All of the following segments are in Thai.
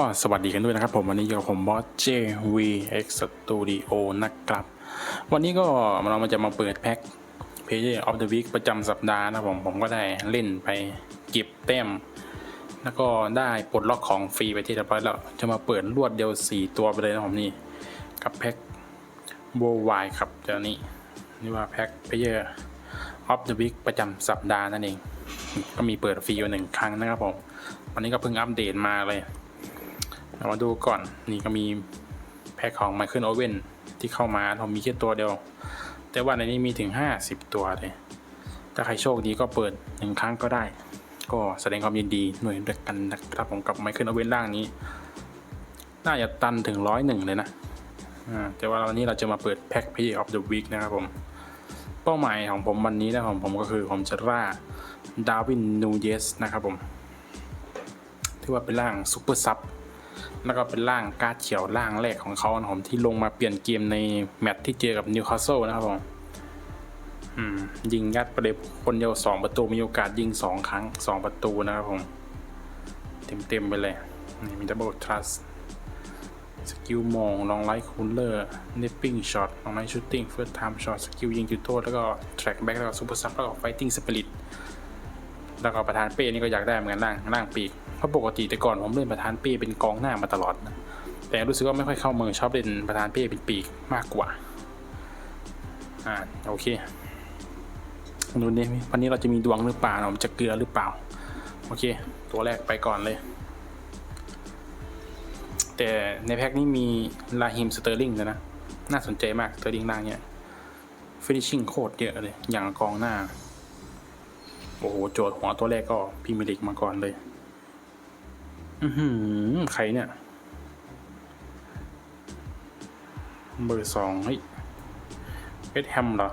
ก็สวัสดีกันด้วยนะครับผมวันนี้อยู่กับผมบอส JVX Studio นะครับ วันนี้ก็เรามาจะมาเปิดแพ็ค Player of the Week ประจำสัปดาห์นะครับผมผมก็ได้เล่นไปเก็บแต้ม แล้วก็ได้ปลดล็อกของฟรีไปที่เรียบร้อยแล้วจะมาเปิดรวดเดียว 4 ตัวไปเลยนะผมนี่กับแพ็ค Worldwide ครับเดี๋ยวนี้นี่ว่าแพ็ค Player of the Week ประจำสัปดาห์นั่นเองก็มีเปิดฟรีอยู่หนึ่งครั้งนะครับผมวันนี้ก็เพิ่งอัปเดตมาเลย เรามาดูก่อนนี่ก็มีแพ็คของ Michael Owen ที่เข้ามาผมมีแค่ตัวเดียว แต่ว่าในนี้มีถึง 50 ตัวเลย ถ้าใครโชคดีก็เปิดหนึ่งครั้งก็ได้ ก็แสดงความยินดีหน่วยด้วยกันนะครับผมกับ Michael Owen ร่างนี้ น่าจะตันถึงร้อยหนึ่งเลยนะแต่ว่าวันนี้เราจะมาเปิดแพ็ค Play of the Week นะครับผม เป้าหมายของผมวันนี้นะของผมก็คือผมจะล่าดาวินนูเยสนะครับผม ที่ว่าเป็นร่างซูเปอร์ซับ แล้วก็เป็นร่างการเขียวร่างแรกของเขานะผมที่ลงมาเปลี่ยนเกมในแมตช์ที่เจอกับนิวคาสเซิลนะครับผมยิงยัดไปเลยคนเดียวสองประตูมีโอกาสยิงสองครั้งสองประตูนะครับผมเต็มเต็มๆไปเลย นี่มีดับเบิลทรัสสกิลมองลองไลท์คูลเลอร์เนปปิ้งช็อตลองไลท์ชูตติ้งเฟิร์สไทม์ช็อตสกิลยิงจุดโทษ แล้วก็แทร็กแบ็กแล้วก็ซูเปอร์ซับแล้วก็ไฟติ้งสปิริตแล้วก็ประธานเป้นี่ก็อยากได้เหมือนกันร่างร่างปีก เพราะปกติแต่ก่อนผมเล่นประธานเป้เป็นกองหน้ามาตลอดนะแต่รู้สึกว่าไม่ค่อยเข้ามือชอบเล่นประธานเป้เป็นปีกมากกว่าอ่าโอเคดูนี่วันนี้เราจะมีดวงหรือเปล่าผมจะเกลือหรือเปล่า โอเค ตัวแรกไปก่อนเลย แต่ในแพ็คนี้มีลาฮิมสเตอร์ลิงนะน่าสนใจมากสเตอร์ลิงร่างเนี่ยฟินิชชิ่งโคตรเยอะเลย อย่างกองหน้า โอ้โห โจทย์หัวตัวแรกก็พรีเมียร์ลีกมาก่อนเลย อืใครเนี่ยเบอร์สองเฮ้ยเวสแฮมเหรอ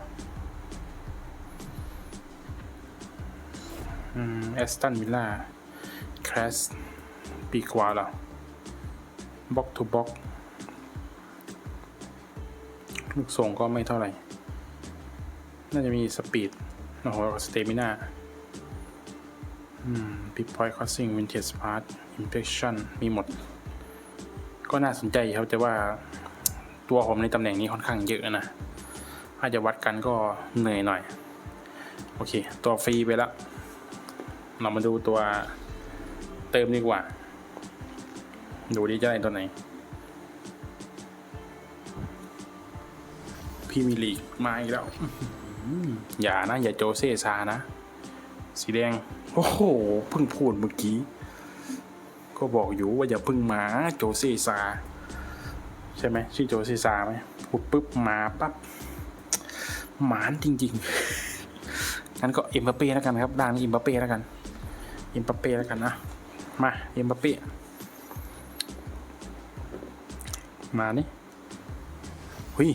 อืมแอสตันวิลล่าครสปีกว่าเหรอบ็อกทูบ็อก ลูกส่งก็ไม่เท่าไหร่ น่าจะมีสปีดโอ้โหสเตมิน่า พิกพอยต์คอสซิ่งวินเทจพาร์ตอินเฟคชั่นมีหมด ก็น่าสนใจอยู่ครับ แต่ว่าตัวผมในตำแหน่งนี้ค่อนข้างเยอะนะ ถ้าจะวัดกันก็เหนื่อยหน่อย โอเค ตัวฟรีไปแล้ว เรามาดูตัวเติมดีกว่า ดูดีจะได้ตัวไหนพี่มีลีกมาอีกแล้ว อย่านะ อย่าโจเซซานะ สีแดง โอ้โหเพิ่งพูดเมื่อกี้ ก็บอกอยู่ว่าอย่าพิ่งหมาโจเซซา ใช่ไหมชื่อโจเซซาไหมพูดปุ๊บหมาปั๊บหมานจริงๆงั้นก็เอ็มบัปเป้แล้วกันครับด่านเอ็มบัปเป้แล้วกันเอ็มบัปเป้แล้วกันนะมาเอ็มบัปเป้มานี่เฮ้ย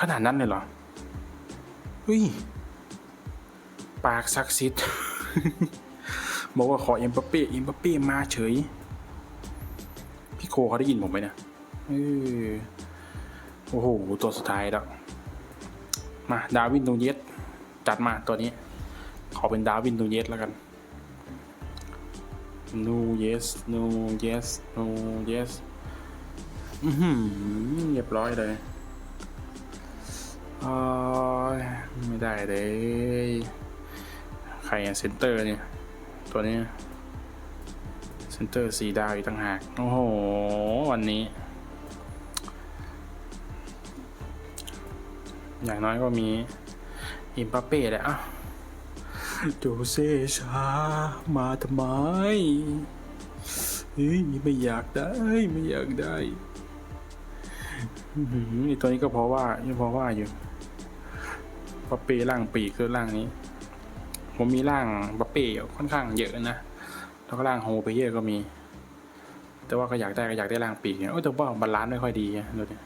ขนาดนั้นเลยเหรอ เฮ้ย ปากศักดิ์สิทธิ์บอกว่าขอเอ็มบัปเป้เอ็มบัปเป้มาเฉย พี่โคเขาได้ยินผมไหมเนี่ยโอ้โห ตัวสุดท้ายแล้ว มาดาวินนูเยสจัดมาตัวนี้ ขอเป็นดาวินนูเยสแล้วกันนูเยสนูเยสนูเยสอือหือเรียบร้อยเลยอ้ย ไม่ได้เลย ใครอะเซนเตอร์เนี่ย ตัวนี้เซนเตอร์สีดาวอีกต่างหาก โอ้โห วันนี้ อย่างน้อยก็มีอิมปาเป้แหละอะโจเซชามาทำไมเฮ้ยไม่อยากได้ไม่อยากได้อื้อนี่ตัวนี้ก็เพราะว่ายังเพราะว่าอยู่ บัปเป้ร่างปีกคือร่างนี้ ผมมีร่างบัปเป้ค่อนข้างเยอะนะแล้วก็ร่างโฮเปเยอร์ก็มี แต่ว่าก็อยากได้ก็อยากได้ร่างปีกเนี่ยเออแต่ว่าบาลานซ์ไม่ค่อยดีนะดูดิ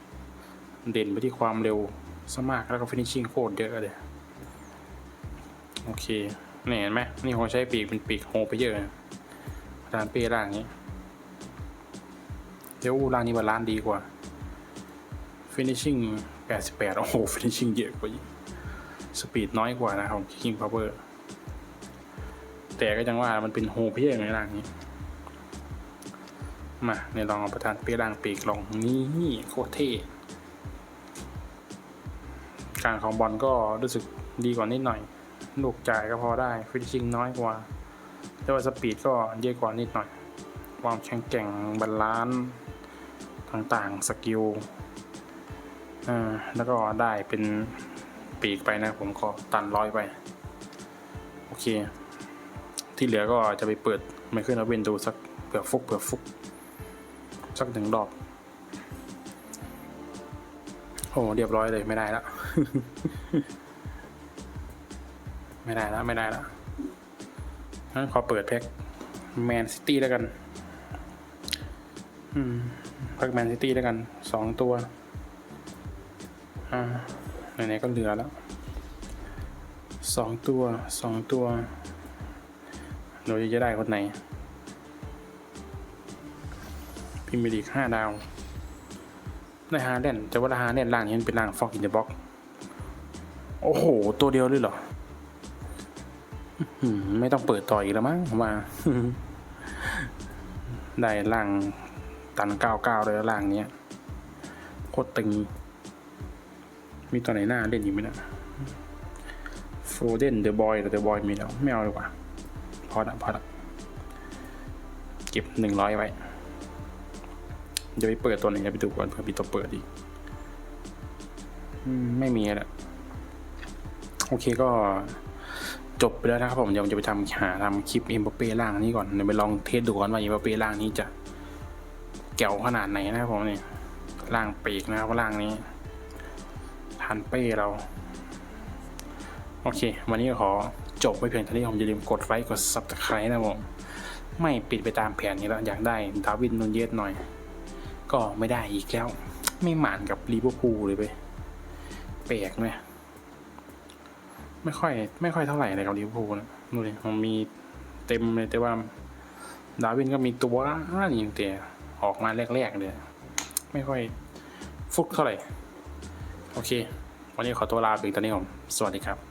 เด่นไปที่ความเร็วซะมากแล้วก็ฟินิชชิ่งโคตรเยอะเลยโอเคนี่เห็นไหมนี่ผมใช้ปีกเป็นปีกโฮเปเยอร์นะประธานเป้ร่างนี้เดี๋ยวร่างนี้บาลานซ์ดีกว่า finishing 88 โอ้โห finishing เยอะกว่า สปีดน้อยกว่านะครับ king power แต่ก็ยังว่ามันเป็นโฮเพียงในร่างนี้ มาในลองเอาประธานเปียร่างปีกลองนี่โคตรเท่การของบอลก็รู้สึกดีกว่านิดหน่อยลูกจ่ายก็พอได้ฟิชชิ่งน้อยกว่า แต่ว่าสปีดก็เยอะกว่านิดหน่อยความแข็งแกร่งบาลานซ์ต่างๆ สกิลอ่าแล้วก็ได้เป็น ปีกไปนะผมก็ตันร้อยไป โอเค ที่เหลือก็จะไปเปิดไม่ขึ้นแล้วเวนดูสักเผื่อฟุกเผื่อฟุก สักหนึ่งรอบ โอ้เรียบร้อยเลยไม่ได้แล้วไม่ได้แล้วไม่ได้แล้วงั้นขอเปิดแพ็กแมนซิตี้แล้วกัน อืมแพ็กแมนซิตี้แล้วกันสองตัว อ่า ไหนๆก็เหลือแล้วสองตัวสองตัวเราจะได้คนไหน พิมพ์ดีกห้าดาว ได้ฮาร์เดนแต่ว่าฮาร์เดนล่างนี้เป็นล่างฟอกอินเดอะบ็อกโอ้โห ตัวเดียวเลยเหรือหือไม่ต้องเปิดต่ออีกแล้วมั้งมาได้ล่างตันเก้าเก้าเลยล่างเนี้ยโคตรตึง มีตัวไหนหน้าเล่นอยู่ไหมนะโฟเดนเดอะบอยแต่เดอะบอยมีแล้วไม่เอาดีกว่า พอละพอละเก็บหนึ่งร้อยไว้ เดี๋ยวไปเปิดตัวไหนจะไปดูก่อนเผื่อมีตัวเปิดอีกไม่มีแล้วโอเคก็จบไปแล้วนะครับผมเดี๋ยวผมจะไปทำหาทำคลิปเอ็มบัปเป้ล่างนี้ก่อนเดี๋ยวไปลองเทสดูก่อนว่าเอ็มบัปเป้ล่างนี้จะแก๋วขนาดไหนนะครับผมนี่ล่างปีกนะครับล่างนี้ ทันเป้เรา โอเค วันนี้ก็ขอจบไว้เพียงเท่านี้ผมอย่าลืมกดไลค์กด subscribe นะผมไม่ปิดไปตามแผนนี้แล้วอยากได้ดาวินนูนเยสหน่อย ก็ไม่ได้อีกแล้ว ไม่หมานกับลีเวอร์พูลเลยไปแปลกไหมไม่ค่อย ไม่ค่อยเท่าไหร่เลยกับลีเวอร์พูลนะดูดิมันมีเต็มเลยแต่ว่า ดาวินก็มีตัวนี่แต่ออกมาแรกๆเลยไม่ค่อยฟุกเท่าไหร่ โอเค วันนี้ขอตัวลาไปตอนนี้ผม สวัสดีครับ